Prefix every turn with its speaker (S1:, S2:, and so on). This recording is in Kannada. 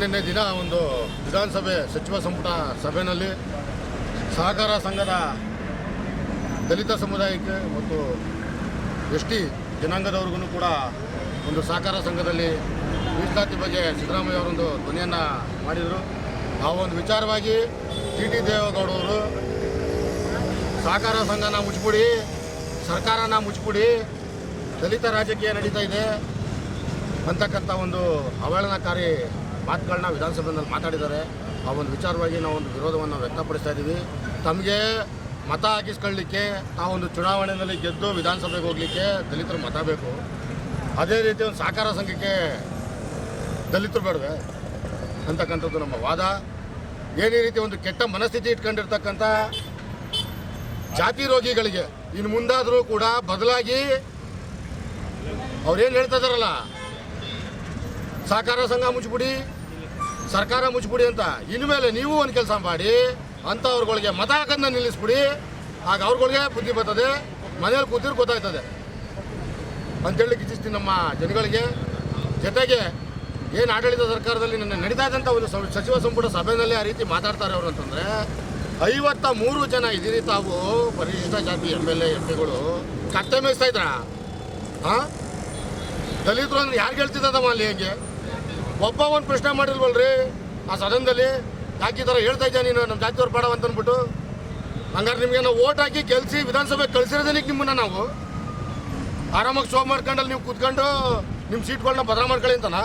S1: ನಿನ್ನೆ ದಿನ ಒಂದು ವಿಧಾನಸಭೆ, ಸಚಿವ ಸಂಪುಟ ಸಭೆಯಲ್ಲಿ ಸಹಕಾರ ಸಂಘದ ದಲಿತ ಸಮುದಾಯಕ್ಕೆ ಮತ್ತು ಎಸ್ ಟಿ ಜನಾಂಗದವ್ರಿಗೂ ಕೂಡ ಒಂದು ಸಹಕಾರ ಸಂಘದಲ್ಲಿ ಮೀಸಲಾತಿ ಬಗ್ಗೆ ಸಿದ್ದರಾಮಯ್ಯ ಅವರೊಂದು ಧ್ವನಿಯನ್ನು ಮಾಡಿದರು. ಆ ಒಂದು ವಿಚಾರವಾಗಿ ಟಿ ಟಿ ದೇವೇಗೌಡವರು ಸಹಕಾರ ಸಂಘನ ಮುಚ್ಚಿಬಿಡಿ, ಸರ್ಕಾರನ ಮುಚ್ಚಿಬಿಡಿ, ದಲಿತ ರಾಜಕೀಯ ನಡೀತಾ ಇದೆ ಅಂತಕ್ಕಂಥ ಒಂದು ಅವಹೇಳನಕಾರಿ ಮಾತುಗಳನ್ನ ವಿಧಾನಸಭೆಯಲ್ಲಿ ಮಾತಾಡಿದ್ದಾರೆ. ಆ ಒಂದು ವಿಚಾರವಾಗಿ ನಾವು ಒಂದು ವಿರೋಧವನ್ನು ವ್ಯಕ್ತಪಡಿಸ್ತಾ ಇದ್ದೀವಿ. ತಮಗೆ ಮತ ಹಾಕಿಸ್ಕೊಳ್ಳಿಕ್ಕೆ ಆ ಒಂದು ಚುನಾವಣೆಯಲ್ಲಿ ಗೆದ್ದು ವಿಧಾನಸಭೆಗೆ ಹೋಗಲಿಕ್ಕೆ ದಲಿತರು ಮತ ಬೇಕು. ಅದೇ ರೀತಿ ಒಂದು ಸಹಕಾರ ಸಂಘಕ್ಕೆ ದಲಿತರು ಬೇಡವೆ ಅಂತಕ್ಕಂಥದ್ದು ನಮ್ಮ ವಾದ. ಏನೇ ರೀತಿ ಒಂದು ಕೆಟ್ಟ ಮನಸ್ಥಿತಿ ಇಟ್ಕೊಂಡಿರ್ತಕ್ಕಂಥ ಜಾತಿ ರೋಗಿಗಳಿಗೆ ಇನ್ನು ಮುಂದಾದರೂ ಕೂಡ ಬದಲಾಗಿ ಅವ್ರೇನು ಹೇಳ್ತಾ ಇದಾರಲ್ಲ ಸಹಕಾರ ಸಂಘ ಮುಚ್ಚಿಬಿಡಿ. ಸರ್ಕಾರ ಮುಚ್ಚಿಬಿಡಿ ಅಂತ. ಇನ್ಮೇಲೆ ನೀವು ಒಂದು ಕೆಲಸ ಮಾಡಿ ಅಂಥವ್ರುಗಳಿಗೆ ಮತ ಹಾಕೋದನ್ನ ನಿಲ್ಲಿಸ್ಬಿಡಿ. ಆಗ ಅವ್ರುಗಳಿಗೆ ಬುದ್ಧಿ ಬರ್ತದೆ, ಮನೇಲಿ ಕೂತಿರು ಗೊತ್ತಾಯ್ತದೆ. ಅಂತೇಳಿ ಇಚ್ಛಿಸ್ತೀನಿ ನಮ್ಮ ಜನಗಳಿಗೆ. ಜೊತೆಗೆ ಏನು ಆಡಳಿತ ಸರ್ಕಾರದಲ್ಲಿ ನನ್ನ ನಡೀತಾ ಇದ್ದಂಥ ಒಂದು ಸಚಿವ ಸಂಪುಟ ಸಭೆಯಲ್ಲಿ ಆ ರೀತಿ ಮಾತಾಡ್ತಾರೆ ಅವರು ಅಂತಂದರೆ ಐವತ್ತ ಮೂರು ಜನ ಇದ್ದೀರಿ ತಾವು ಪರಿಶಿಷ್ಟ ಜಾತಿ ಎಂ ಎಲ್ ಎ ಎಂ ಪಿಗಳು ಕತ್ತೆ ಮೇಯಿಸ್ತಾ ಇದ್ರಾ? ಹಾಂ ದಲಿತರು ಅಂದ್ರೆ ಯಾರು ಹೇಳ್ತಿದ್ದಮ್ಮ ಅಲ್ಲಿ ಹೇಗೆ? ಒಬ್ಬ ಒಂದು ಪ್ರಶ್ನೆ ಮಾಡಿಲ್ವಲ್ರಿ? ಆ ಸದನದಲ್ಲಿ ಯಾಕೆ ಈ ಥರ ಹೇಳ್ತಾ ಇದ್ದೆ ನೀನು? ನಮ್ಮ ಜಾತಿಯವ್ರು ಬೇಡ ಅಂತ ಅಂದ್ಬಿಟ್ಟು. ಹಂಗಾರೆ ನಿಮಗೆ ನಾವು ಓಟ್ ಹಾಕಿ ಗೆಲ್ಸಿ ವಿಧಾನಸಭೆ ಕಳಿಸಿರೋದಕ್ಕೆ ನಿಮ್ಮನ್ನ ನಾವು? ಆರಾಮಾಗಿ ಶೋ ಮಾಡ್ಕೊಂಡಲ್ಲಿ ನೀವು ಕೂತ್ಕೊಂಡು ನಿಮ್ಮ ಸೀಟ್ಗಳನ್ನ ಭದ್ರ ಮಾಡ್ಕೊಳ್ಳಿ ಅಂತನಾ?